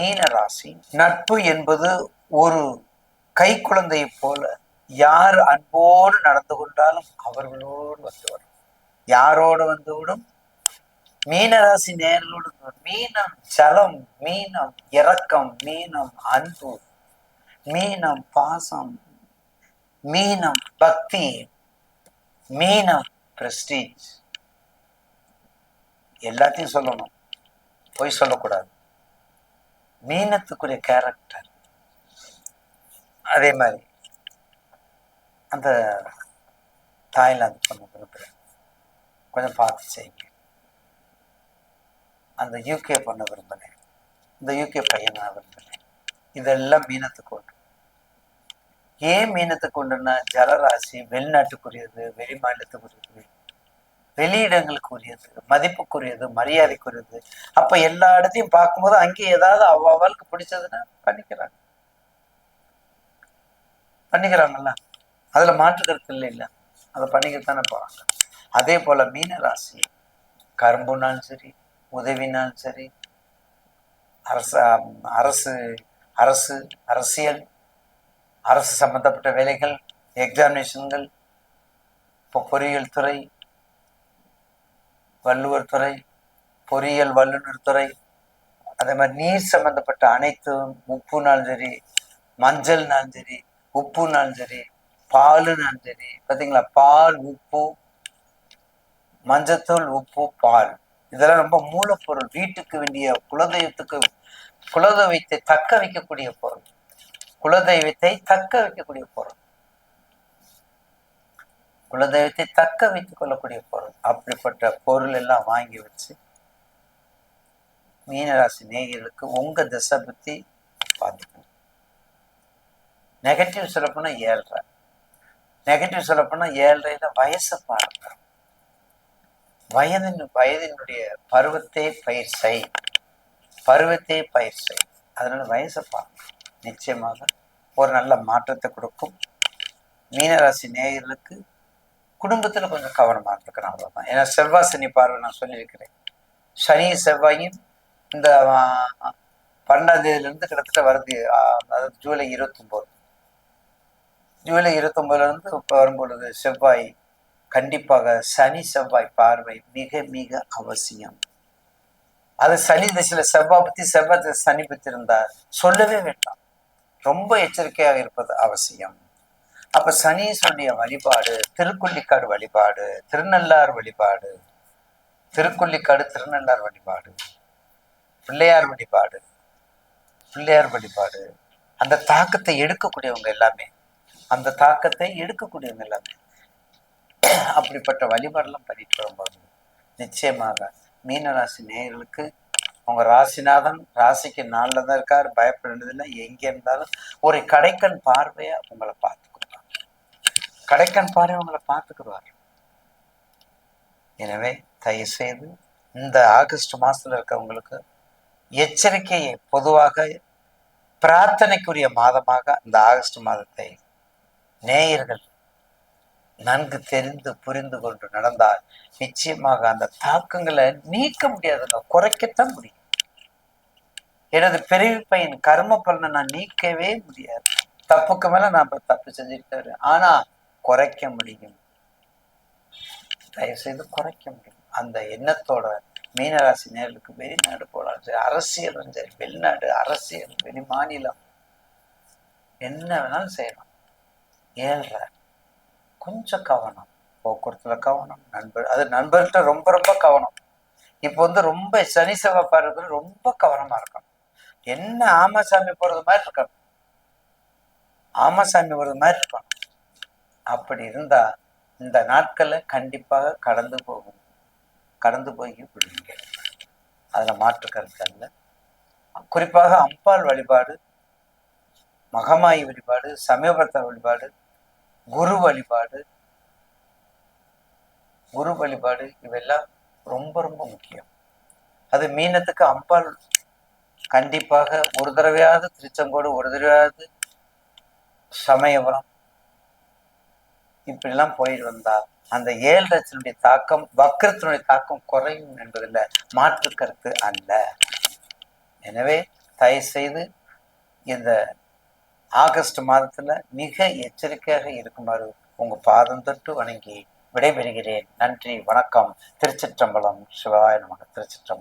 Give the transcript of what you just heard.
மீன ராசி. நட்பு என்பது ஒரு கை குழந்தையை போல யார் அன்போடு நடந்து கொண்டாலும் அவர்களோடு வந்து வரும். யாரோடு வந்து விடும்? மீனராசி நேர்களோடு மீனம் ஜலம் மீனம் இரக்கம் மீனம் அன்பு மீனம் பாசம் மீனம் பக்தி மீனம் பிரஸ்டீஜ் எல்லாத்தையும் சொல்லணும். பொய் சொல்லக்கூடாது. மீனத்துக்குரிய கேரக்டர் அதே மாதிரி அந்த தாய்லாந்து பொண்ணு விரும்புகிறேன் கொஞ்சம் பார்த்து செய்யுங்க. அந்த யூகே பொண்ணை விரும்பினேன் இந்த யூகே பையனை நான் விரும்பினேன் இதெல்லாம் மீனத்துக்கு உண்டு. ஏன் மீனத்துக்கு உண்டுன்னா ஜலராசி வெளிநாட்டுக்குரியது வெளி மாநிலத்துக்குரியது வெளியிடங்களுக்கு உரியது மதிப்புக்குரியது மரியாதைக்குரியது. அப்ப எல்லா இடத்தையும் பார்க்கும்போது அங்கே ஏதாவது அவ அவளுக்கு பிடிச்சதுன்னா பண்ணிக்கிறாங்க. பண்ணிக்கிறாங்கல்ல? அதுல மாற்று கருத்து இல்லை இல்ல. அதை பண்ணிக்கத்தானே போறாங்க. அதே போல மீன ராசி கரும்புனாலும் சரி உதவினாலும் சரி அரச அரசு அரசு அரசியல் அரசு சம்பந்தப்பட்ட வேலைகள் எக்ஸாமினேஷன்கள் இப்போ பொறியியல் துறை வள்ளுவர் துறை பொறியியல் வல்லுநர் துறை அதே மாதிரி நீர் சம்பந்தப்பட்ட அனைத்து உப்புனாலும் சரி மஞ்சள்னாலும் சரி உப்புனாலும் சரி பாலுனாலும் சரி பார்த்தீங்களா பால் உப்பு மஞ்சத்தூள் உப்பு பால். இதெல்லாம் ரொம்ப மூலப்பொருள். வீட்டுக்கு வேண்டிய குலதெய்வத்துக்கு குலதெய்வத்தை தக்க வைக்கக்கூடிய பொருள். குலதெய்வத்தை தக்க வைக்கக்கூடிய பொருள். குலதெய்வத்தை தக்க வைத்துக் கொள்ளக்கூடிய பொருள். அப்படிப்பட்ட பொருள் எல்லாம் வாங்கி வச்சு மீனராசி நேயர்களுக்கு உங்க திசை பத்தி பார்த்துக்கணும் நெகட்டிவ் சொல்லப்போனா ஏழ்ரை. நெகட்டிவ் சொல்லப்போனா ஏழ்ரையில வயசை பாருங்க. வயதின் வயதினுடைய பருவத்தை பயிர் செய் பருவத்தை பயிர் செய் அதனால வயசை பாருங்க. நிச்சயமாக ஒரு நல்ல மாற்றத்தை கொடுக்கும். மீனராசி நேயர்களுக்கு குடும்பத்துல கொஞ்சம் கவனமா இருந்துக்கணும் அவ்வளவுதான். ஏன்னா செவ்வாய் சனி பார்வை நான் சொல்லியிருக்கிறேன். சனி செவ்வாயும் இந்த பன்னெண்டாம் தேதியில இருந்து கிட்டத்தட்ட வருது அதாவது ஜூலை இருபத்தொம்போது. ஜூலை இருபத்தொன்பதுல இருந்து இப்போ வரும்பொழுது செவ்வாய் கண்டிப்பாக சனி செவ்வாய் பார்வை மிக மிக அவசியம். அது சனி திசையில செவ்வாய் பத்தி செவ்வாய் சனி பத்தி இருந்தா சொல்லவே வேண்டாம். ரொம்ப எச்சரிக்கையாக இருப்பது அவசியம். அப்ப சனீஸ்வருடைய வழிபாடு திருக்குள்ளிக்காடு வழிபாடு திருநள்ளார் வழிபாடு திருக்குள்ளிக்காடு திருநள்ளார் வழிபாடு பிள்ளையார் வழிபாடு பிள்ளையார் வழிபாடு. அந்த தாக்கத்தை எடுக்கக்கூடியவங்க எல்லாமே அந்த தாக்கத்தை எடுக்கக்கூடியவங்க எல்லாமே அப்படிப்பட்ட வழிபாடெல்லாம் பண்ணிட்டு வரும்போது நிச்சயமாக மீனராசி நேயர்களுக்கு அவங்க ராசிநாதன் ராசிக்கு நாளில் தான் இருக்கார் பயப்பட வேண்டியதில்லை எங்கே இருந்தாலும் ஒரு கடைக்கண் பார்வையாக உங்களை பார்த்து கடைக்கண் பாரு உங்களை பார்த்துக்குருவார். எனவே தயவு செய்து இந்த ஆகஸ்ட் மாசத்துல இருக்கவங்களுக்கு எச்சரிக்கையை பொதுவாக பிரார்த்தனைக்குரிய மாதமாக இந்த ஆகஸ்ட் மாதத்தை நேயர்கள் நன்கு தெரிந்து புரிந்து கொண்டு நடந்தால் நிச்சயமாக அந்த தாக்கங்களை நீக்க முடியாதுங்க குறைக்கத்தான் முடியும். எனது பிறவி பையன் கர்ம பலனை நான் நீக்கவே முடியாது. தப்புக்கு மேல நான் தப்பு தப்பு செஞ்சுக்கிட்டாரு ஆனா குறைக்க முடியும். தயவுசெய்து குறைக்க முடியும். அந்த எண்ணத்தோட மீனராசி நேர்களுக்கு வெளிநாடு போகலாம் சரி அரசியலும் சரி வெளிநாடு அரசியல் வெளி மாநிலம் என்ன வேணாலும் செய்யலாம். ஏழ்ற கொஞ்சம் கவனம். போக்குவரத்துல கவனம் நண்பர் அது நண்பர்கிட்ட ரொம்ப ரொம்ப கவனம். இப்போ வந்து ரொம்ப சனி செவ்வாய் பார்க்கறது ரொம்ப கவனமா இருக்கணும். என்ன ஆமாசாமி போறது மாதிரி இருக்கணும். ஆமாசாமி போறது மாதிரி இருக்கணும். அப்படி இருந்தா இந்த நாட்கள்ல கண்டிப்பாக கடந்து போகும். கடந்து போய் விடுவீங்க. அதுல மாற்று கருத்து அல்ல. குறிப்பாக அம்பாள் வழிபாடு மகமாயி வழிபாடு சமயபுரத்த வழிபாடு குரு வழிபாடு குரு வழிபாடு இவெல்லாம் ரொம்ப ரொம்ப முக்கியம். அது மீனத்துக்கு அம்பாள் கண்டிப்பாக ஒரு தடவையாவது திருச்செங்கோடு ஒரு தடவையாவது சமயபுரம் இப்படிலாம் போயிட்டு வந்தால் அந்த ஏழரத்தினுடைய தாக்கம் வக்கரத்தினுடைய தாக்கம் குறையும் என்பதில் மாற்று கருத்து அல்ல. எனவே தயவுசெய்து இந்த ஆகஸ்ட் மாதத்தில் மிக எச்சரிக்கையாக இருக்குமாறு உங்கள் பாதம் தொட்டு வணங்கி விடைபெறுகிறேன். நன்றி வணக்கம். திருச்சிற்றம்பலம் சிவாய நமக்கு திருச்சிற்றம்பலம்.